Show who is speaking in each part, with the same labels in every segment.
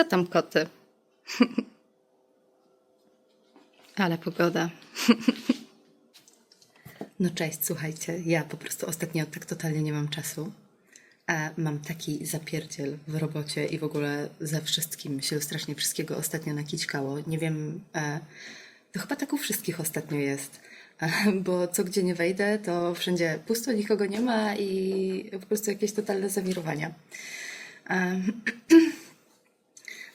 Speaker 1: Co tam koty? Ale pogoda. No cześć, słuchajcie, ja po prostu ostatnio tak totalnie nie mam czasu. A mam taki zapierdziel w robocie i w ogóle ze wszystkim się strasznie wszystkiego ostatnio nakićkało. Nie wiem, e, to chyba tak u wszystkich ostatnio jest. E, Bo co gdzie nie wejdę, to wszędzie pusto, nikogo nie ma i po prostu jakieś totalne zawirowania.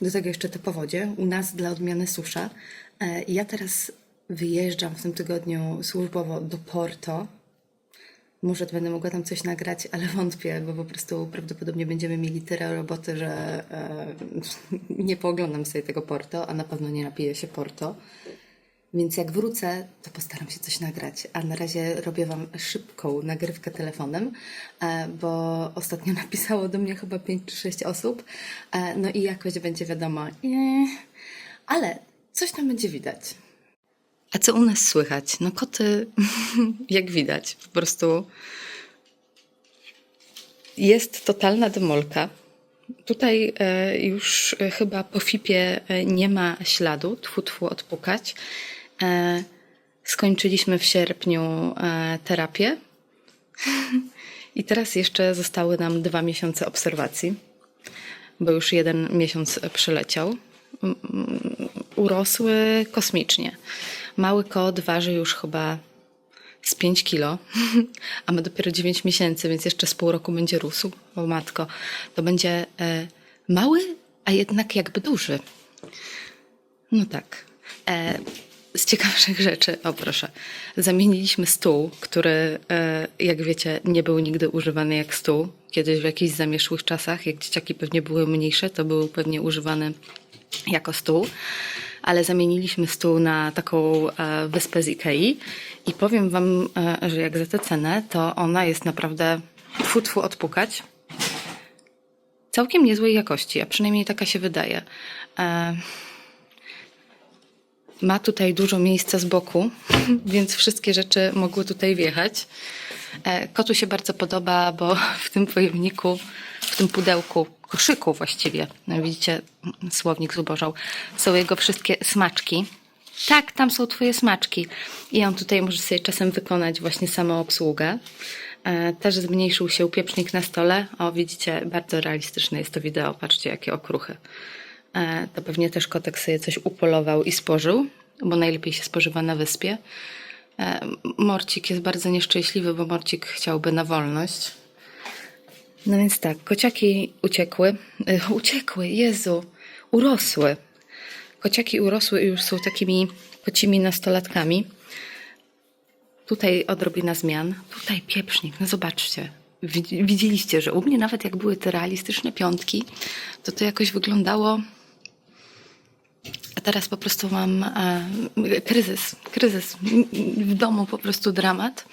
Speaker 1: Do tego jeszcze te powodzie. U nas dla odmiany susza. E, Ja teraz wyjeżdżam w tym tygodniu służbowo do Porto. Może będę mogła tam coś nagrać, ale wątpię, bo po prostu prawdopodobnie będziemy mieli tyle roboty, że e, nie pooglądam sobie tego Porto, a na pewno nie napiję się Porto. Więc jak wrócę, to postaram się coś nagrać. A na razie robię Wam szybką nagrywkę telefonem, e, bo ostatnio napisało do mnie chyba 5 czy 6 osób. E, No i jakoś będzie wiadomo. Nie, ale coś tam będzie widać. A co u nas słychać? No koty, jak widać, po prostu jest totalna demolka. Tutaj e, już chyba po FIP-ie nie ma śladu, tfu tfu odpukać. E, skończyliśmy w sierpniu e, terapię i teraz jeszcze zostały nam dwa miesiące obserwacji, bo już jeden miesiąc przyleciał. Urosły kosmicznie. Mały kot waży już chyba z 5 kilo, a ma dopiero 9 miesięcy, więc jeszcze z pół roku będzie rósł. O matko, to będzie e, mały, a jednak jakby duży. No tak. Z ciekawszych rzeczy, o proszę, zamieniliśmy stół, który, e, jak wiecie, nie był nigdy używany jak stół. Kiedyś w jakichś zamieszłych czasach, jak dzieciaki pewnie były mniejsze, to był pewnie używany jako stół, ale zamieniliśmy stół na taką e, wyspę z Ikei i powiem Wam, e, że jak za tę cenę, to ona jest naprawdę tfu, odpukać. Całkiem niezłej jakości, a przynajmniej taka się wydaje. Ma tutaj dużo miejsca z boku, więc wszystkie rzeczy mogły tutaj wjechać. E, Kotu się bardzo podoba, bo w tym pojemniku, w tym pudełku, koszyku właściwie, no widzicie, słownik zubożał, są jego wszystkie smaczki. Tak, tam są twoje smaczki. I on tutaj może sobie czasem wykonać właśnie samoobsługę. E, Też zmniejszył się upieprznik na stole. O, widzicie, bardzo realistyczne jest to wideo. Patrzcie, jakie okruchy. E, To pewnie też kotek sobie coś upolował i spożył, bo najlepiej się spożywa na wyspie. E, Morcik jest bardzo nieszczęśliwy, bo Morcik chciałby na wolność. No więc tak, kociaki uciekły. E, Uciekły, Jezu, urosły. Kociaki urosły i już są takimi kocimi nastolatkami. Tutaj odrobina zmian. Tutaj pieprznik, no zobaczcie. Widz- Widzieliście, że u mnie nawet jak były te realistyczne piątki, to to jakoś wyglądało. Teraz po prostu mam e, kryzys. Kryzys. W domu po prostu dramat.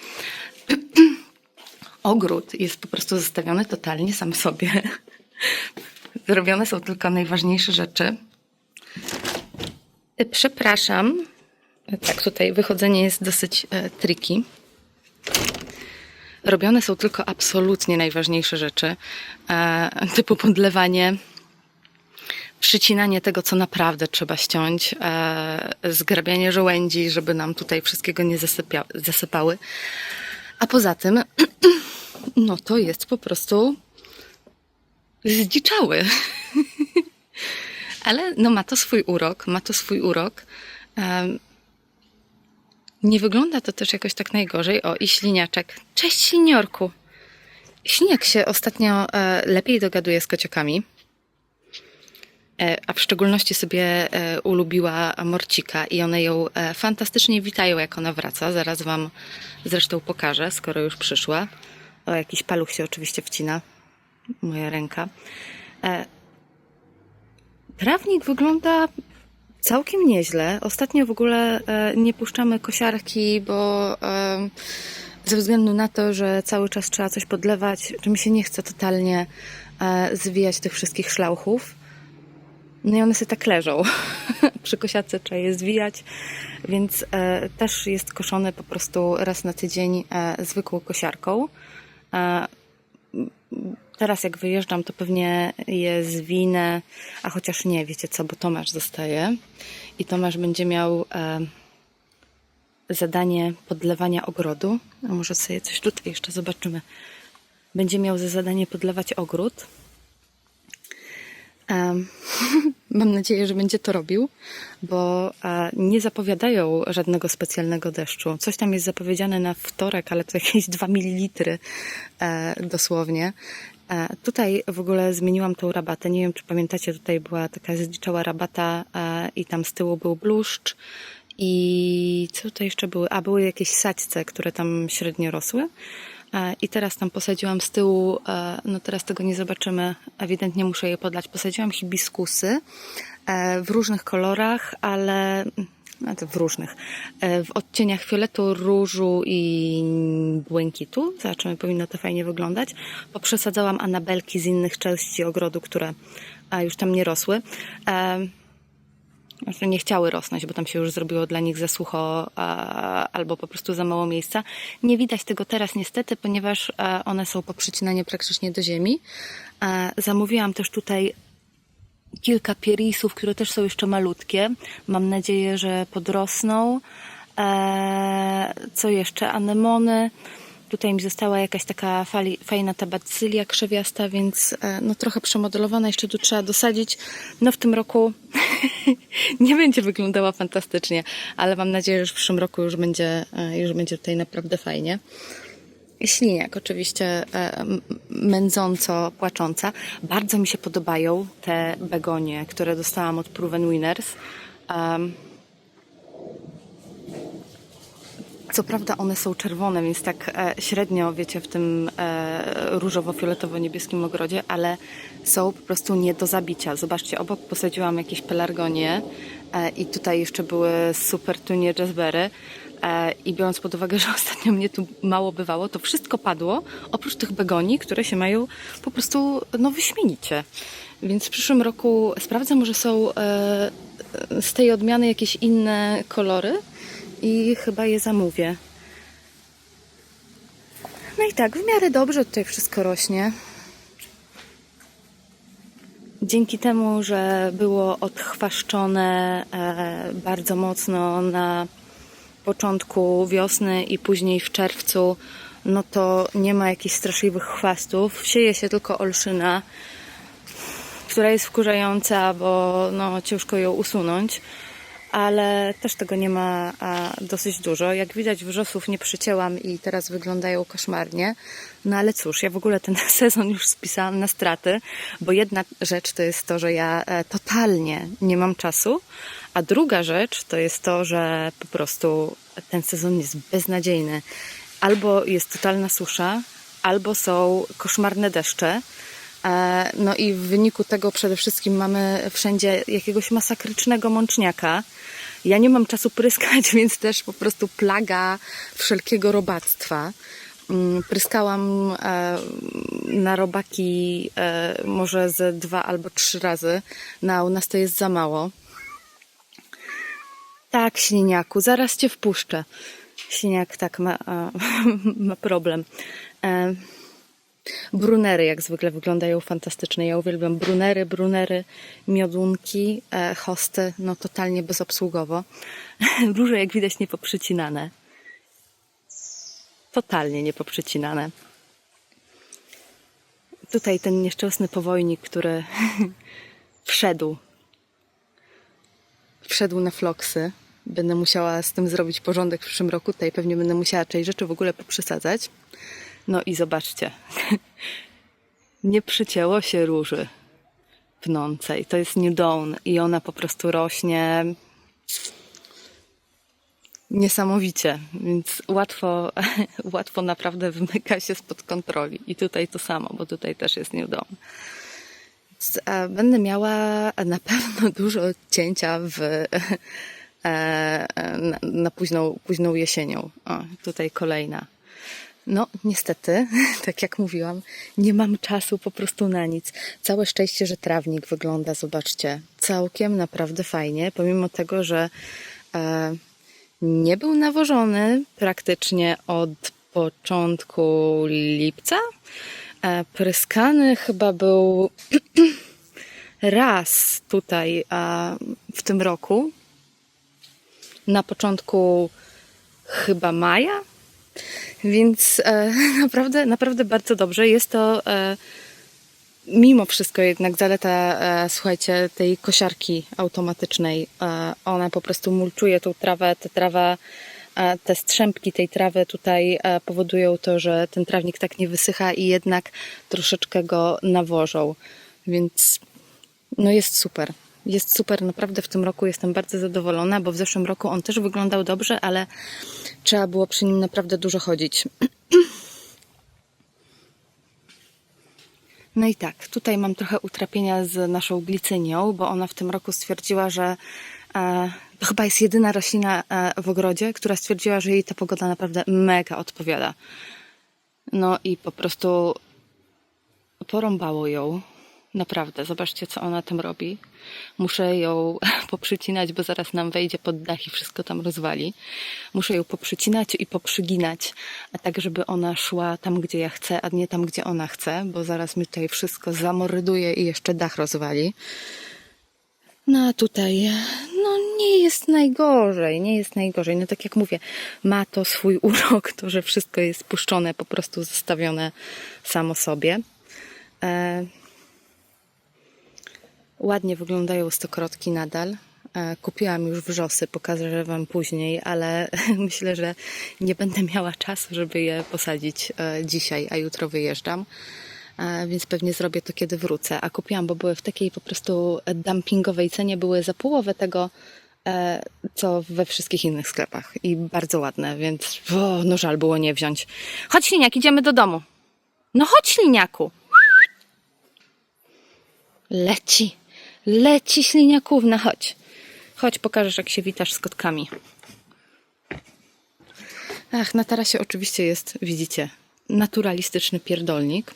Speaker 1: Ogród jest po prostu zostawiony totalnie sam sobie. Zrobione są tylko najważniejsze rzeczy. E, Przepraszam. Tak, tutaj wychodzenie jest dosyć e, tricky. Robione są tylko absolutnie najważniejsze rzeczy, e, typu podlewanie, przycinanie tego, co naprawdę trzeba ściąć, e, zgrabianie żołędzi, żeby nam tutaj wszystkiego nie zasypia, zasypały. A poza tym, no to jest po prostu zdziczały. Ale no ma to swój urok, ma to swój urok. Nie wygląda to też jakoś tak najgorzej. O, i śliniaczek. Cześć, śliniorku. Śnieg się ostatnio e, lepiej dogaduje z kociakami. E, a w szczególności sobie e, ulubiła Morcika i one ją e, fantastycznie witają, jak ona wraca. Zaraz Wam zresztą pokażę, skoro już przyszła. O, jakiś paluch się oczywiście wcina. Moja ręka. Trawnik wygląda całkiem nieźle. Ostatnio w ogóle nie puszczamy kosiarki, bo ze względu na to, że cały czas trzeba coś podlewać, że mi się nie chce totalnie zwijać tych wszystkich szlauchów. No i one sobie tak leżą. Przy kosiarce trzeba je zwijać, więc e, też jest koszony po prostu raz na tydzień e, zwykłą kosiarką. E, teraz jak wyjeżdżam, to pewnie je zwinę, a chociaż nie, wiecie co, bo Tomasz zostaje i Tomasz będzie miał e, zadanie podlewania ogrodu. A może sobie coś tutaj jeszcze zobaczymy. Będzie miał za zadanie podlewać ogród. Mam nadzieję, że będzie to robił, bo e, nie zapowiadają żadnego specjalnego deszczu. Coś tam jest zapowiedziane na wtorek, ale to jakieś 2 ml e, dosłownie. E, Tutaj w ogóle zmieniłam tą rabatę. Nie wiem, czy pamiętacie, tutaj była taka zdziczała rabata i tam z tyłu był bluszcz. I co tutaj jeszcze były? A, były jakieś sadźce, które tam średnio rosły. E, I teraz tam posadziłam z tyłu, e, no teraz tego nie zobaczymy, ewidentnie muszę je podlać. Posadziłam hibiskusy e, w różnych kolorach, ale znaczy w różnych, w odcieniach fioletu, różu i błękitu. Zobaczymy, powinno to fajnie wyglądać. Poprzesadzałam anabelki z innych części ogrodu, które już tam nie rosły. Znaczy nie chciały rosnąć, bo tam się już zrobiło dla nich za sucho albo po prostu za mało miejsca. Nie widać tego teraz niestety, ponieważ e, one są poprzycinane praktycznie do ziemi. E, Zamówiłam też tutaj kilka pierisów, które też są jeszcze malutkie. Mam nadzieję, że podrosną. E, co jeszcze? Anemony. Tutaj mi została jakaś taka fali, fajna ta bacylia krzewiasta, więc e, no trochę przemodelowana. Jeszcze tu trzeba dosadzić. No w tym roku nie będzie wyglądała fantastycznie, ale mam nadzieję, że w przyszłym roku już będzie, e, już będzie tutaj naprawdę fajnie. Śliniak, oczywiście e, mędząco płacząca. Bardzo mi się podobają te begonie, które dostałam od Proven Winners. Um, co prawda one są czerwone, więc tak e, średnio, wiecie, w tym e, różowo-fioletowo-niebieskim ogrodzie, ale są po prostu nie do zabicia. Zobaczcie, obok posadziłam jakieś pelargonie e, i tutaj jeszcze były super tunie jazzberry. I biorąc pod uwagę, że ostatnio mnie tu mało bywało, to wszystko padło, oprócz tych begoni, które się mają po prostu no, wyśmienicie. Więc w przyszłym roku sprawdzę, może są z tej odmiany jakieś inne kolory i chyba je zamówię. No i tak, w miarę dobrze tutaj wszystko rośnie. Dzięki temu, że było odchwaszczone e, bardzo mocno na początku wiosny i później w czerwcu, no to nie ma jakichś straszliwych chwastów. Sieje się tylko olszyna, która jest wkurzająca, bo no, ciężko ją usunąć, ale też tego nie ma dosyć dużo. Jak widać, wrzosów nie przycięłam i teraz wyglądają koszmarnie. No ale cóż, ja w ogóle ten sezon już spisałam na straty, bo jedna rzecz to jest to, że ja e, totalnie nie mam czasu, a druga rzecz to jest to, że po prostu ten sezon jest beznadziejny. Albo jest totalna susza, albo są koszmarne deszcze. E, No i w wyniku tego przede wszystkim mamy wszędzie jakiegoś masakrycznego mączniaka. Ja nie mam czasu pryskać, więc też po prostu plaga wszelkiego robactwa. Mm, Pryskałam e, na robaki e, może ze dwa albo trzy razy. Na u nas to jest za mało. Tak, śliniaku, zaraz cię wpuszczę. Śliniak tak ma, ma problem. Brunery jak zwykle wyglądają fantastycznie. Ja uwielbiam brunery, brunery, miodunki, e, hosty, no totalnie bezobsługowo. Róże jak widać nie poprzycinane. Totalnie nie poprzycinane. Tutaj ten nieszczęsny powojnik, który wszedł wszedł na floksy. Będę musiała z tym zrobić porządek w przyszłym roku. Tutaj pewnie będę musiała część rzeczy w ogóle poprzesadzać. No i zobaczcie. Nie przycięło się róży pnącej. To jest New Dawn i ona po prostu rośnie niesamowicie, więc łatwo, łatwo naprawdę wymyka się spod kontroli. I tutaj to samo, bo tutaj też jest New Dawn. E, Będę miała na pewno dużo cięcia w, e, e, na, na późną, późną jesienią. O, tutaj kolejna. No, niestety, tak jak mówiłam, nie mam czasu po prostu na nic. Całe szczęście, że trawnik wygląda, zobaczcie, całkiem naprawdę fajnie, pomimo tego, że e, nie był nawożony praktycznie od początku lipca, E, Pryskany chyba był raz tutaj a, w tym roku. Na początku chyba maja. Więc e, naprawdę, naprawdę bardzo dobrze. Jest to e, mimo wszystko jednak zaleta, e, słuchajcie, tej kosiarki automatycznej. E, ona po prostu mulczuje tą trawę, ta trawa, e, te strzępki tej trawy tutaj e, powodują to, że ten trawnik tak nie wysycha i jednak troszeczkę go nawożą. Więc no jest super. Jest super, naprawdę w tym roku jestem bardzo zadowolona, bo w zeszłym roku on też wyglądał dobrze, ale trzeba było przy nim naprawdę dużo chodzić. No i tak, tutaj mam trochę utrapienia z naszą glicynią, bo ona w tym roku stwierdziła, że e, to chyba jest jedyna roślina e, w ogrodzie, która stwierdziła, że jej ta pogoda naprawdę mega odpowiada. No i po prostu porąbało ją. Naprawdę, zobaczcie, co ona tam robi. Muszę ją poprzycinać, bo zaraz nam wejdzie pod dach i wszystko tam rozwali. Muszę ją poprzycinać i poprzyginać, a tak, żeby ona szła tam, gdzie ja chcę, a nie tam, gdzie ona chce, bo zaraz mi tutaj wszystko zamorduje i jeszcze dach rozwali. No a tutaj, no nie jest najgorzej, nie jest najgorzej. No tak jak mówię, ma to swój urok, to, że wszystko jest puszczone, po prostu zostawione samo sobie. E, Ładnie wyglądają stokrotki nadal. E, Kupiłam już wrzosy, pokażę Wam później, ale myślę, że nie będę miała czasu, żeby je posadzić e, dzisiaj, a jutro wyjeżdżam. E, Więc pewnie zrobię to, kiedy wrócę. A kupiłam, bo były w takiej po prostu dumpingowej cenie, były za połowę tego, co we wszystkich innych sklepach. I bardzo ładne, więc o, no żal było nie wziąć. Chodź, Liniak, idziemy do domu. No chodź, Liniaku. Leci. Leci śliniakówna, chodź. Chodź, pokażesz, jak się witasz z kotkami. Ach, na tarasie oczywiście jest, widzicie, naturalistyczny pierdolnik.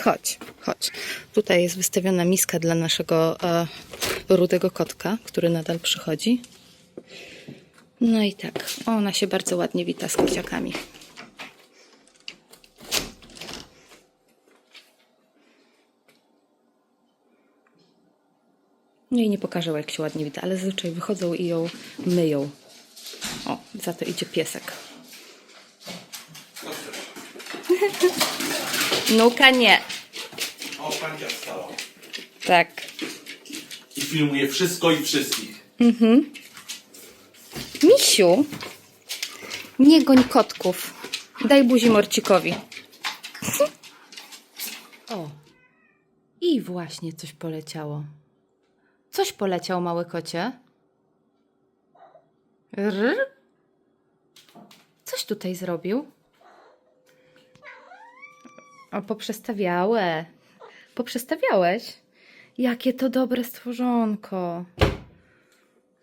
Speaker 1: Chodź, chodź. Tutaj jest wystawiona miska dla naszego e, rudego kotka, który nadal przychodzi. No i tak, ona się bardzo ładnie wita z kociakami. No i nie pokażę, jak się ładnie wita, ale zazwyczaj wychodzą i ją myją. O, za to idzie piesek. Nuka nie.
Speaker 2: O, pancia wstała.
Speaker 1: Tak.
Speaker 2: I filmuje wszystko i wszystkich.
Speaker 1: Misiu, nie goń kotków. Daj buzi Morcikowi. O. I właśnie coś poleciało. Coś poleciał, mały kocie. Rr? Coś tutaj zrobił. O, poprzestawiałe. Poprzestawiałeś? Jakie to dobre stworzonko.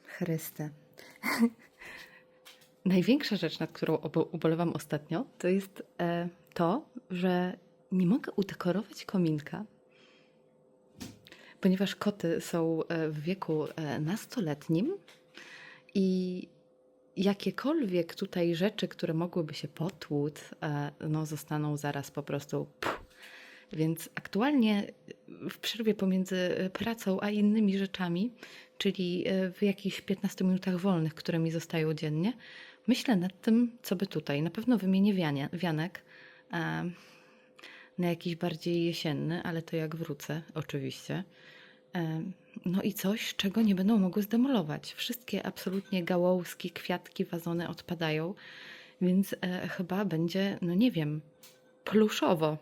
Speaker 1: Chryste. Największa rzecz, nad którą ubolewam ostatnio, to jest e, to, że nie mogę udekorować kominka, ponieważ koty są e, w wieku e, nastoletnim i jakiekolwiek tutaj rzeczy, które mogłyby się potłuc, e, no zostaną zaraz po prostu. Puh. Więc aktualnie w przerwie pomiędzy pracą a innymi rzeczami, czyli w jakichś 15 minutach wolnych, które mi zostają dziennie, myślę nad tym, co by tutaj. Na pewno wymienię wianek na jakiś bardziej jesienny, ale to jak wrócę, oczywiście. E, No i coś, czego nie będą mogły zdemolować. Wszystkie absolutnie gałązki, kwiatki, wazony odpadają, więc e, chyba będzie, no nie wiem, pluszowo.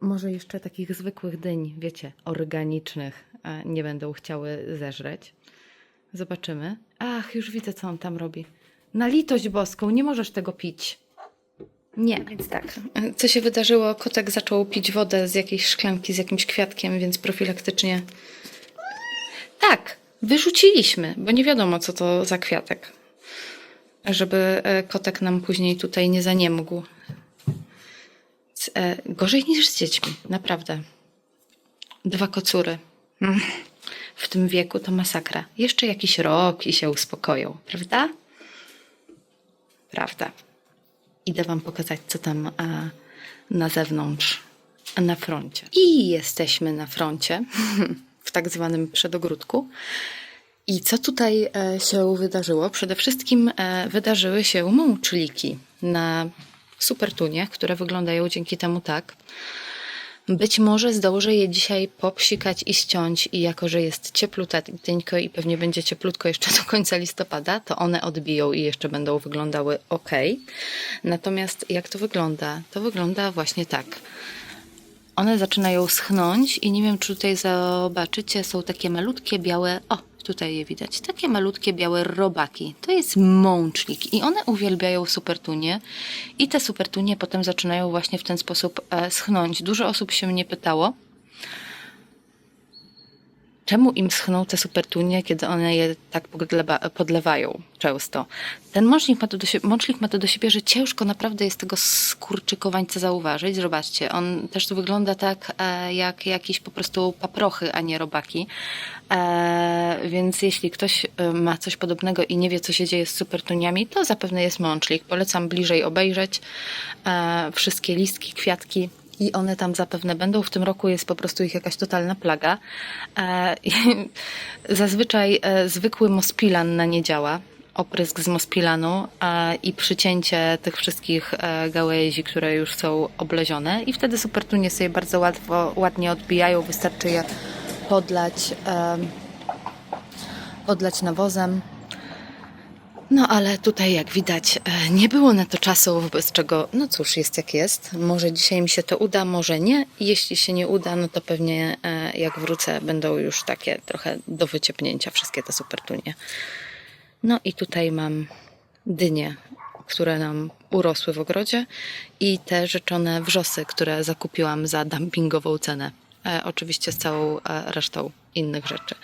Speaker 1: Może jeszcze takich zwykłych dyń, wiecie, organicznych, e, nie będą chciały zeżreć. Zobaczymy. Ach, już widzę, co on tam robi. Na litość boską, nie możesz tego pić. Nie, więc tak. Co się wydarzyło? Kotek zaczął pić wodę z jakiejś szklanki z jakimś kwiatkiem, więc profilaktycznie. Tak, wyrzuciliśmy, bo nie wiadomo, co to za kwiatek. Żeby e, kotek nam później tutaj nie zaniemógł. E, Gorzej niż z dziećmi, naprawdę. Dwa kocury. Mm. W tym wieku to masakra. Jeszcze jakiś rok i się uspokoją, prawda? Prawda. Idę Wam pokazać, co tam e, na zewnątrz, na froncie. I jesteśmy na froncie, w tak zwanym przedogródku. I co tutaj e, się wydarzyło? Przede wszystkim e, wydarzyły się mączliki na supertunie, które wyglądają dzięki temu tak. Być może zdążę je dzisiaj popsikać i ściąć i jako, że jest ciepluteńko i pewnie będzie cieplutko jeszcze do końca listopada, to one odbiją i jeszcze będą wyglądały ok. Natomiast jak to wygląda? To wygląda właśnie tak. One zaczynają schnąć i nie wiem, czy tutaj zobaczycie, są takie malutkie białe, o, tutaj je widać, takie malutkie białe robaki. To jest mączlik i one uwielbiają supertunie i te supertunie potem zaczynają właśnie w ten sposób e, schnąć. Dużo osób się mnie pytało, czemu im schną te supertunie, kiedy one je tak podlewa, podlewają często. Ten mącznik ma, to do siebie, mącznik ma to do siebie, że ciężko naprawdę jest tego skurczykowańca zauważyć. Zobaczcie, on też tu wygląda tak e, jak jakieś po prostu paprochy, a nie robaki. E, więc jeśli ktoś e, ma coś podobnego i nie wie, co się dzieje z supertuniami, to zapewne jest mączlik. Polecam bliżej obejrzeć wszystkie listki, kwiatki i one tam zapewne będą. W tym roku jest po prostu ich jakaś totalna plaga. E, Zazwyczaj e, zwykły mospilan na nie działa. Oprysk z mospilanu e, i przycięcie tych wszystkich gałęzi, które już są oblezione i wtedy supertunie sobie bardzo łatwo, ładnie odbijają. Wystarczy je podlać, podlać nawozem. No ale tutaj jak widać e, nie było na to czasu, wobec czego no cóż, jest jak jest. Może dzisiaj mi się to uda, może nie. Jeśli się nie uda, no to pewnie e, jak wrócę będą już takie trochę do wyciepnięcia wszystkie te supertunie. No i tutaj mam dynie, które nam urosły w ogrodzie i te rzeczone wrzosy, które zakupiłam za dumpingową cenę. E, oczywiście z całą e, resztą innych rzeczy.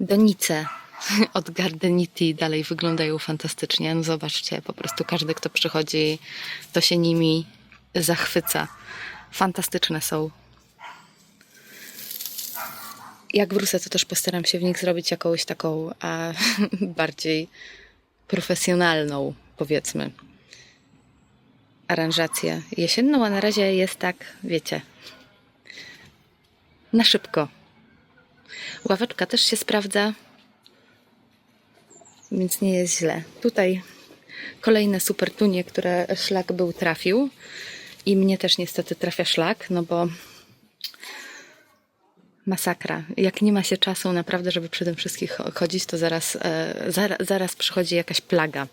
Speaker 1: Donice od Gardenity dalej wyglądają fantastycznie. No zobaczcie, po prostu każdy, kto przychodzi, to się nimi zachwyca. Fantastyczne są. Jak wrócę, to też postaram się w nich zrobić jakąś taką a, bardziej profesjonalną, powiedzmy, aranżację jesienną, a na razie jest tak, wiecie, na szybko. Ławeczka też się sprawdza, więc nie jest źle. Tutaj kolejne super tunie, które szlak był trafił i mnie też niestety trafia szlak, no bo masakra. Jak nie ma się czasu naprawdę, żeby przy tym wszystkich chodzić, to zaraz, e, zaraz, zaraz przychodzi jakaś plaga.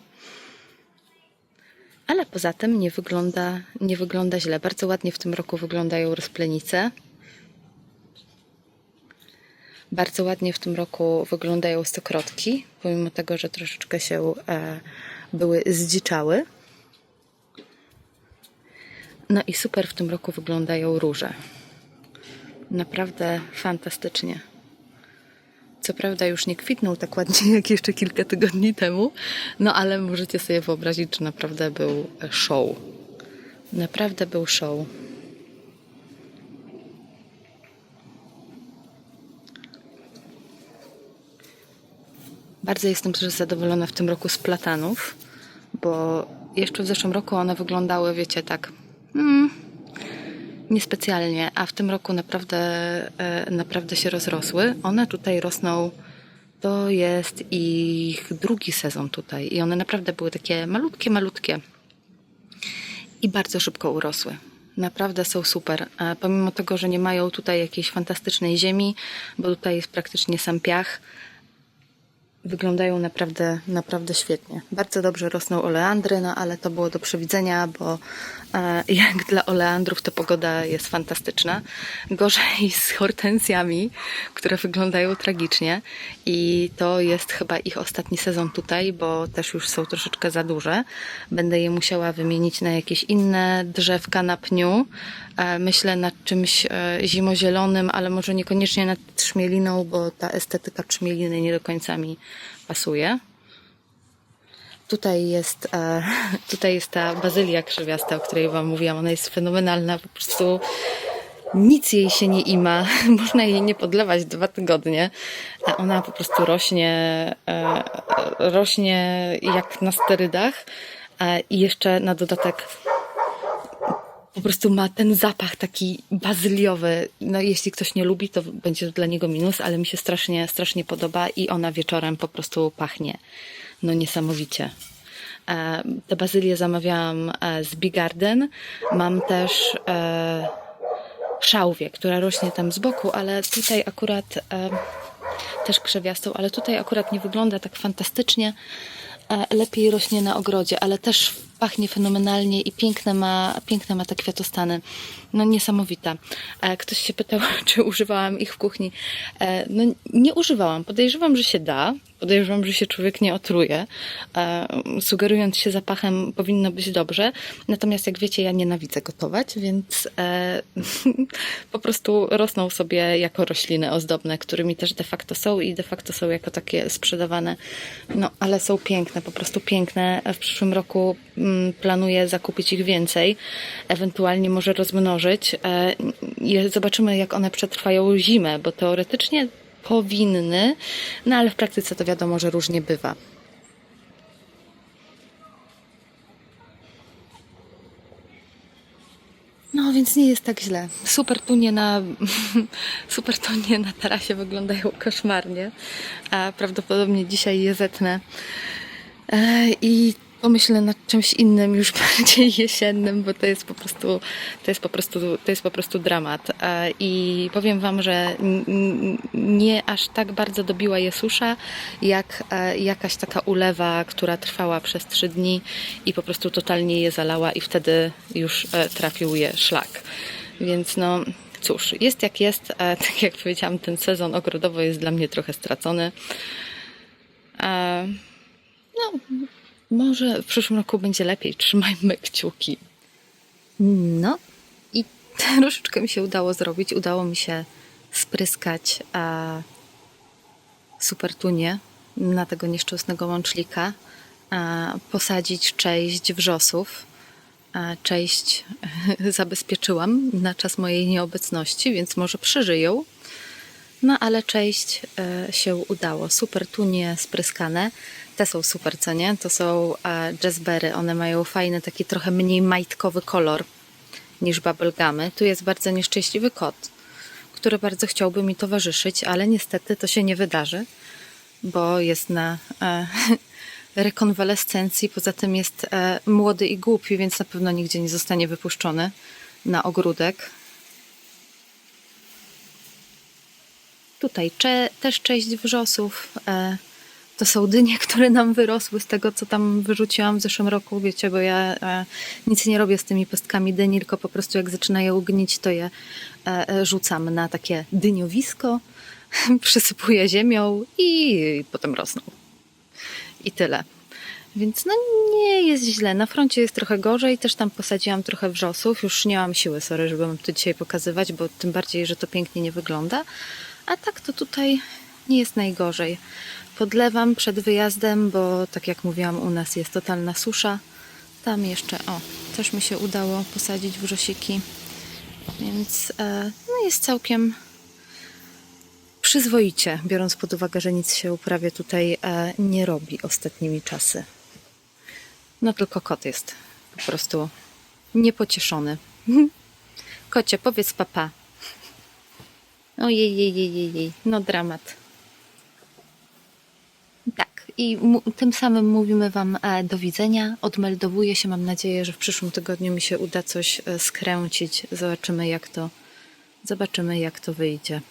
Speaker 1: Ale poza tym nie wygląda, nie wygląda źle. Bardzo ładnie w tym roku wyglądają rozplenice. Bardzo ładnie w tym roku wyglądają stokrotki, pomimo tego, że troszeczkę się e, były zdziczały. No i super w tym roku wyglądają róże. Naprawdę fantastycznie. Co prawda już nie kwitną tak ładnie jak jeszcze kilka tygodni temu, no ale możecie sobie wyobrazić, że naprawdę był show. Naprawdę był show. Bardzo jestem też zadowolona w tym roku z platanów, bo jeszcze w zeszłym roku one wyglądały, wiecie, tak mm, niespecjalnie, a w tym roku naprawdę, e, naprawdę się rozrosły. One tutaj rosną, to jest ich drugi sezon tutaj i one naprawdę były takie malutkie, malutkie i bardzo szybko urosły. Naprawdę są super. A pomimo tego, że nie mają tutaj jakiejś fantastycznej ziemi, bo tutaj jest praktycznie sam piach, wyglądają naprawdę, naprawdę świetnie. Bardzo dobrze rosną oleandry, no ale to było do przewidzenia, bo e, jak dla oleandrów to pogoda jest fantastyczna. Gorzej z hortensjami, które wyglądają tragicznie i to jest chyba ich ostatni sezon tutaj, bo też już są troszeczkę za duże. Będę je musiała wymienić na jakieś inne drzewka na pniu. E, myślę nad czymś e, zimozielonym, ale może niekoniecznie nad trzmieliną, bo ta estetyka trzmieliny nie do końca mi pasuje. Tutaj jest, e, tutaj jest ta bazylia krzywiasta, o której Wam mówiłam. Ona jest fenomenalna, po prostu nic jej się nie ima. Można jej nie podlewać dwa tygodnie. A ona po prostu rośnie, rośnie jak na sterydach. I jeszcze na dodatek po prostu ma ten zapach taki bazyliowy. No jeśli ktoś nie lubi, to będzie dla niego minus, ale mi się strasznie, strasznie podoba i ona wieczorem po prostu pachnie. No niesamowicie. E, Te bazylie zamawiałam e, z Big Garden. Mam też e, szałwię, która rośnie tam z boku, ale tutaj akurat e, też krzewiastą, ale tutaj akurat nie wygląda tak fantastycznie. Lepiej rośnie na ogrodzie, ale też pachnie fenomenalnie i piękne ma, piękne ma te kwiatostany. No niesamowita. E, Ktoś się pytał, czy używałam ich w kuchni. E, No nie używałam. Podejrzewam, że się da. Podejrzewam, że się człowiek nie otruje. E, Sugerując się zapachem powinno być dobrze. Natomiast jak wiecie, ja nienawidzę gotować, więc e, po prostu rosną sobie jako rośliny ozdobne, którymi też de facto są i de facto są jako takie sprzedawane. No, ale są piękne, po prostu piękne. W przyszłym roku mm, planuję zakupić ich więcej, ewentualnie może rozmnożyć. E, Zobaczymy, jak one przetrwają zimę, bo teoretycznie powinny, no ale w praktyce to wiadomo, że różnie bywa. No, więc nie jest tak źle. Super tunie na, super tunie na tarasie wyglądają koszmarnie. A prawdopodobnie dzisiaj je zetnę. E, I pomyślę nad czymś innym, już bardziej jesiennym, bo to jest po prostu, to jest po prostu, to jest po prostu dramat. E, I powiem Wam, że nie aż tak bardzo dobiła je susza, jak e, jakaś taka ulewa, która trwała przez trzy dni i po prostu totalnie je zalała i wtedy już e, trafił je szlak. Więc no, cóż, jest jak jest. Tak jak powiedziałam, ten sezon ogrodowy jest dla mnie trochę stracony. No, może w przyszłym roku będzie lepiej. Trzymajmy kciuki. No i troszeczkę mi się udało zrobić. Udało mi się spryskać e, supertunię na tego nieszczęsnego łączlika, e, posadzić część wrzosów. A część zabezpieczyłam na czas mojej nieobecności, więc może przeżyją. No ale część e, się udało. Super tunie spryskane. Te są super, co nie? To są e, jazzberry. One mają fajny, taki trochę mniej majtkowy kolor niż bubblegamy. Tu jest bardzo nieszczęśliwy kot, który bardzo chciałby mi towarzyszyć, ale niestety to się nie wydarzy, bo jest na e, rekonwalescencji. Poza tym jest e, młody i głupi, więc na pewno nigdzie nie zostanie wypuszczony na ogródek. Tutaj cze, też część wrzosów. E, to są dynie, które nam wyrosły z tego, co tam wyrzuciłam w zeszłym roku, wiecie, bo ja e, nic nie robię z tymi pestkami dyni, tylko po prostu jak zaczynają gnić, to je e, e, rzucam na takie dyniowisko, przysypuję ziemią i potem rosną. I tyle. Więc no nie jest źle. Na froncie jest trochę gorzej. Też tam posadziłam trochę wrzosów. Już nie mam siły, sorry, żeby wam to dzisiaj pokazywać, bo tym bardziej, że to pięknie nie wygląda. A tak to tutaj nie jest najgorzej. Podlewam przed wyjazdem, bo tak jak mówiłam, u nas jest totalna susza. Tam jeszcze, o, też mi się udało posadzić wrzosiki. Więc e, no jest całkiem przyzwoicie, biorąc pod uwagę, że nic się prawie tutaj e, nie robi ostatnimi czasy. No tylko kot jest po prostu niepocieszony. Kocie, powiedz papa. Ojej, jej, jej, jej, no dramat. I tym samym mówimy Wam e, do widzenia. Odmeldowuję się, mam nadzieję, że w przyszłym tygodniu mi się uda coś e, skręcić. Zobaczymy, jak to, zobaczymy, jak to wyjdzie.